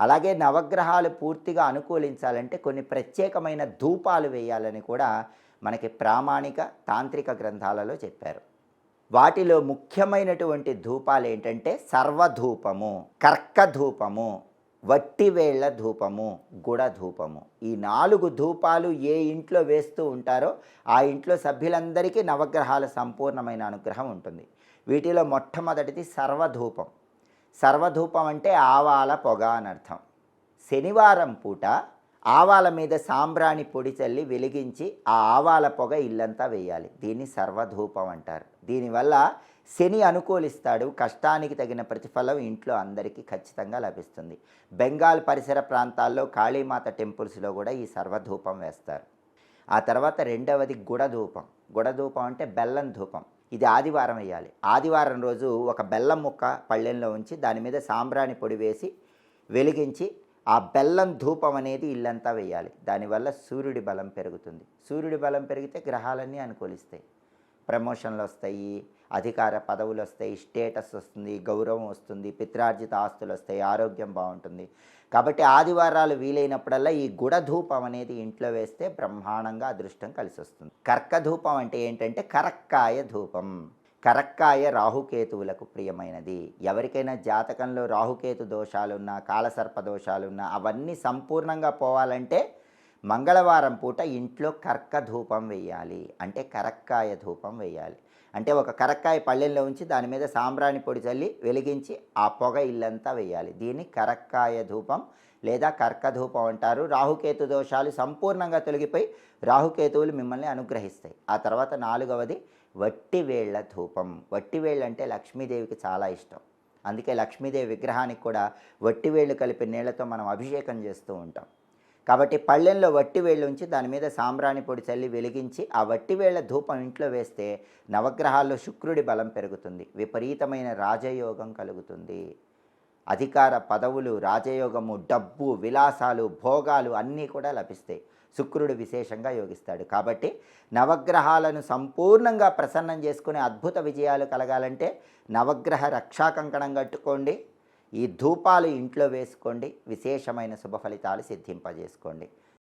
అలాగే నవగ్రహాలు పూర్తిగా అనుకూలించాలంటే కొన్ని ప్రత్యేకమైన ధూపాలు వేయాలని కూడా మనకి ప్రామాణిక తాంత్రిక గ్రంథాలలో చెప్పారు. వాటిలో ముఖ్యమైనటువంటి ధూపాలు ఏంటంటే సర్వధూపము కర్కధూపము వట్టివేళ్ళ ధూపము గుడ ధూపము ఈ నాలుగు ధూపాలు ఏ ఇంట్లో వేస్తూ ఉంటారో ఆ ఇంట్లో సభ్యులందరికీ నవగ్రహాల సంపూర్ణమైన అనుగ్రహం ఉంటుంది. వీటిలో మొట్టమొదటిది సర్వధూపం. సర్వధూపం అంటే ఆవాల పొగ అని అర్థం శనివారం పూట ఆవాల మీద సాంబ్రాణి పొడి చల్లి వెలిగించి ఆ ఆవాల పొగ ఇల్లంతా వేయాలి. దీన్ని సర్వధూపం అంటారు. దీనివల్ల శని అనుకూలిస్తాడు. కష్టానికి తగిన ప్రతిఫలం ఇంట్లో అందరికీ ఖచ్చితంగా లభిస్తుంది. బెంగాల్ పరిసర ప్రాంతాల్లో కాళీమాత టెంపుల్స్లో కూడా ఈ సర్వధూపం వేస్తారు. ఆ తర్వాత రెండవది గుడధూపం. గుడధూపం అంటే బెల్లం ధూపం. ఇది ఆదివారం వేయాలి. ఆదివారం రోజు ఒక బెల్లం ముక్క పళ్ళెంలో ఉంచి దాని మీద సాంబ్రాణి పొడి వేసి వెలిగించి ఆ బెల్లం ధూపం అనేది ఇల్లంతా వేయాలి. దానివల్ల సూర్యుడి బలం పెరుగుతుంది. సూర్యుడి బలం పెరిగితే గ్రహాలన్నీ అనుకూలిస్తాయి. ప్రమోషన్లు వస్తాయి అధికార పదవులు వస్తాయి స్టేటస్ వస్తుంది గౌరవం వస్తుంది పిత్రార్జిత ఆస్తులు వస్తాయి ఆరోగ్యం బాగుంటుంది. కాబట్టి ఆదివారాలు వీలైనప్పుడల్లా ఈ గుడధూపం అనేది ఇంట్లో వేస్తే బ్రహ్మాండంగా అదృష్టం కలిసి వస్తుంది కర్కధూపం అంటే ఏంటంటే కరక్కాయ ధూపం. కరక్కాయ రాహుకేతువులకు ప్రియమైనది. ఎవరికైనా జాతకంలో రాహుకేతు దోషాలున్నా కాలసర్ప దోషాలున్నా అవన్నీ సంపూర్ణంగా పోవాలంటే మంగళవారం పూట ఇంట్లో కర్క ధూపం వేయాలి. అంటే కరక్కాయ ధూపం వేయాలి. అంటే ఒక కరక్కాయ పళ్ళెంలో ఉంచి దాని మీద సాంబ్రాణి పొడి చల్లి వెలిగించి ఆ పొగ ఇల్లంతా వేయాలి. దీన్ని కరక్కాయ ధూపం లేదా కర్కధూపం అంటారు. రాహుకేతు దోషాలు సంపూర్ణంగా తొలగిపోయి రాహుకేతువులు మిమ్మల్ని అనుగ్రహిస్తాయి. ఆ తర్వాత నాలుగవది వట్టివేళ్ళ ధూపం. వట్టివేళ్ళు అంటే లక్ష్మీదేవికి చాలా ఇష్టం. అందుకే లక్ష్మీదేవి విగ్రహానికి కూడా వట్టివేళ్ళు కలిపి నీళ్ళతో మనం అభిషేకం చేస్తూ ఉంటాం. కాబట్టి పళ్ళెంలో వట్టి వేళ్ళు ఉంచి దాని మీద సాంబ్రాణి పొడి చల్లి వెలిగించి ఆ వట్టి వేళ్ళ ధూపం ఇంట్లో వేస్తే నవగ్రహాల్లో శుక్రుడి బలం పెరుగుతుంది. విపరీతమైన రాజయోగం కలుగుతుంది. అధికార పదవులు రాజయోగము డబ్బు విలాసాలు భోగాలు అన్నీ కూడా లభిస్తాయి. శుక్రుడు విశేషంగా యోగిస్తాడు. కాబట్టి నవగ్రహాలను సంపూర్ణంగా ప్రసన్నం చేసుకునే అద్భుత విజయాలు కలగాలంటే నవగ్రహ రక్షా కంకణం కట్టుకోండి. ఈ ధూపాలు ఇంట్లో వేసుకోండి విశేషమైన శుభ ఫలితాలు సిద్ధింపజేసుకోండి.